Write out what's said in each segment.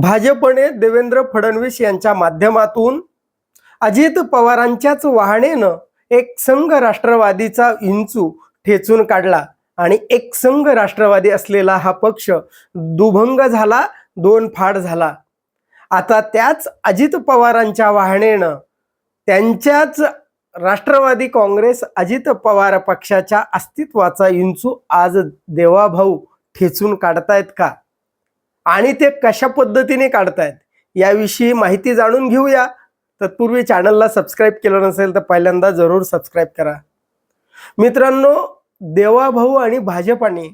भाजपने देवेंद्र फडणवीस यांच्या माध्यमातून अजित पवारांच्याच वाहनेनं एक संघ राष्ट्रवादीचा इंचू ठेचून काढला आणि एक संघ राष्ट्रवादी असलेला हा पक्ष दुभंग झाला दोन फाड झाला. आता त्याच अजित पवारांच्या वाहनेनं त्यांच्याच राष्ट्रवादी काँग्रेस अजित पवार पक्षाच्या अस्तित्वाचा इंचू आज देवाभाऊ ठेचून काढतायत का? आणि ते कशा पद्धतीने काढतायत याविषयी माहिती जाणून घेऊया. तत्पूर्वी चॅनलला सबस्क्राईब केलं नसेल तर पहिल्यांदा जरूर सबस्क्राईब करा. मित्रांनो देवाभाऊ आणि भाजपाने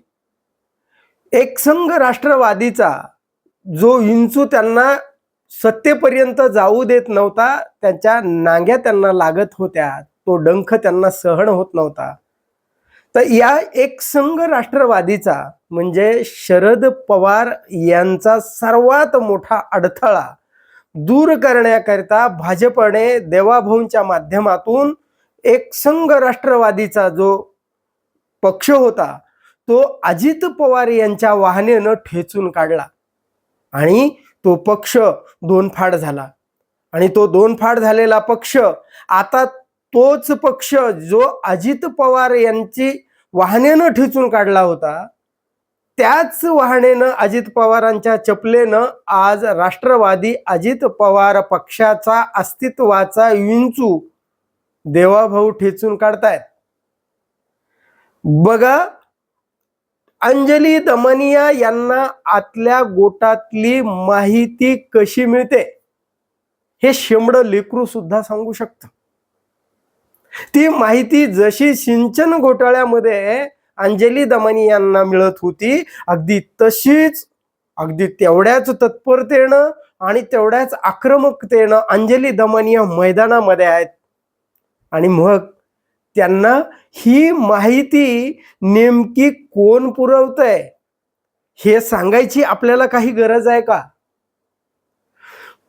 एकसंघ राष्ट्रवादीचा जो हिंचू त्यांना सत्तेपर्यंत जाऊ देत नव्हता त्यांच्या नांग्या त्यांना लागत होत्या तो डंख त्यांना सहन होत नव्हता. तर या एकसंघ राष्ट्रवादीचा म्हणजे शरद पवार यांचा सर्वात मोठा अडथळा दूर करण्याकरिता भाजपने देवाभाऊंच्या माध्यमातून एक संघ राष्ट्रवादीचा जो पक्ष होता तो अजित पवार यांच्या वाहनेनं ठेचून काढला आणि तो पक्ष दोन फाड झाला. आणि तो दोन फाड झालेला पक्ष आता तोच पक्ष जो अजित पवार यांची वाहनेनं ठेचून काढला होता त्याच वाहनेनं अजित पवारांच्या चपलेनं आज राष्ट्रवादी अजित पवार पक्षाचा अस्तित्वाचा विंचू देवाभाऊ ठेचून काढतायत. बघा अंजली दमनिया यांना आतल्या गोटातली माहिती कशी मिळते हे शिमड लेकरू सुद्धा सांगू शकतं. ती माहिती जशी सिंचन घोटाळ्यामध्ये अंजली दमनी यांना मिळत होती. अगदी तशीच अगदी तेवढ्याच तत्परतेनं आणि तेवढ्याच आक्रमकतेनं अंजली दमनिया मैदानामध्ये आहेत. आणि मग त्यांना ही माहिती नेमकी कोण पुरवतंय हे सांगायची आपल्याला काही गरज आहे का?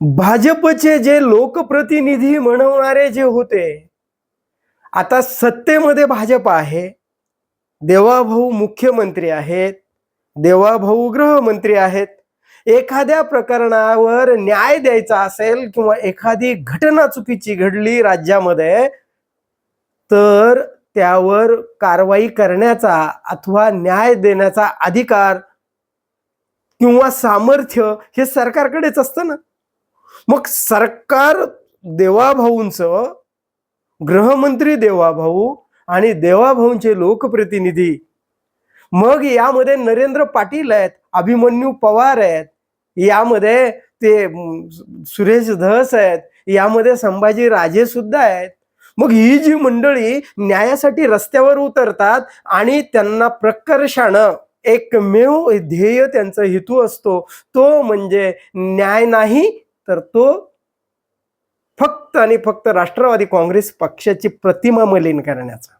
भाजपचे जे लोकप्रतिनिधी म्हणवणारे जे होते आता सत्तेमध्ये भाजप आहे. देवाभाऊ मुख्यमंत्री आहेत देवाभाऊ गृहमंत्री आहेत. एखाद्या प्रकरणावर न्याय द्यायचा असेल किंवा एखादी घटना चुकीची घडली राज्यामध्ये तर त्यावर कारवाई करण्याचा अथवा न्याय देण्याचा अधिकार किंवा सामर्थ्य हे सरकारकडेच असतं ना. मग सरकार देवाभाऊंचं गृहमंत्री देवाभाऊ आणि देवाभाऊंचे लोकप्रतिनिधी. मग यामध्ये नरेंद्र पाटील आहेत अभिमन्यू पवार आहेत यामध्ये ते सुरेश धस आहेत यामध्ये संभाजी राजे सुद्धा आहेत. मग ही जी मंडळी न्यायासाठी रस्त्यावर उतरतात आणि त्यांना प्रकर्षानं एकमेव ध्येय त्यांचा हेतू असतो तो म्हणजे न्याय नाही तर तो फक्त आणि फक्त राष्ट्रवादी काँग्रेस पक्षाची प्रतिमा मलिन करण्याचा.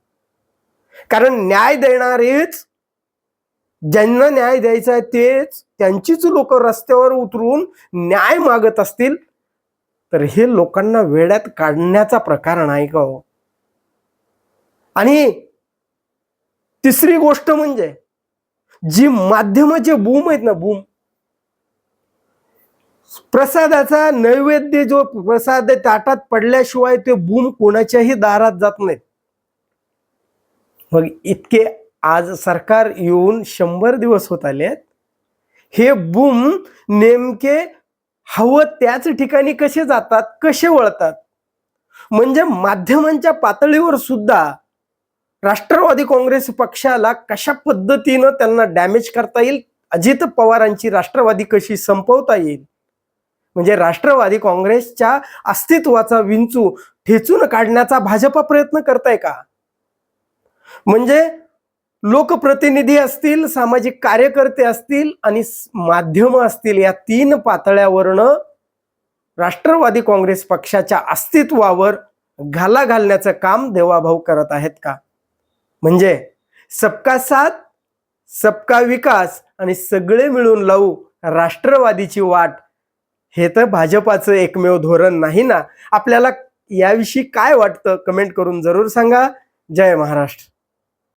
कारण न्याय देणारेच ज्यांना न्याय द्यायचा आहे तेच त्यांचीच लोक रस्त्यावर उतरून न्याय मागत असतील तर हे लोकांना वेड्यात काढण्याचा प्रकार नाही का हो? आणि तिसरी गोष्ट म्हणजे जी माध्यमाचे बूम आहेत ना बूम प्रसादाचा नैवेद्य जो प्रसाद आहे ताटात पडल्याशिवाय ते बूम कोणाच्याही दारात जात नाहीत. मग इतके आज सरकार येऊन शंभर दिवस होत आले आहेत. हे बूम नेमके हवं त्याच ठिकाणी कसे जातात कसे वळतात? म्हणजे माध्यमांच्या पातळीवर सुद्धा राष्ट्रवादी काँग्रेस पक्षाला कशा पद्धतीनं त्यांना डॅमेज करता येईल? अजित पवारांची राष्ट्रवादी कशी संपवता येईल? म्हणजे राष्ट्रवादी काँग्रेसच्या अस्तित्वाचा विंचू ठेचून काढण्याचा भाजपा प्रयत्न करताय का? म्हणजे लोकप्रतिनिधी असतील सामाजिक कार्यकर्ते असतील आणि माध्यम असतील या तीन पातळ्यावरनं राष्ट्रवादी काँग्रेस पक्षाच्या अस्तित्वावर घाला घालण्याचं काम देवाभाऊ करत आहेत का? म्हणजे सबका साथ सबका विकास आणि सगळे मिळून लावू राष्ट्रवादीची वाट हे तर भाजपाचं एकमेव धोरण नाही ना? आपल्याला याविषयी काय वाटतं? कमेंट करून जरूर सांगा. जय महाराष्ट्र.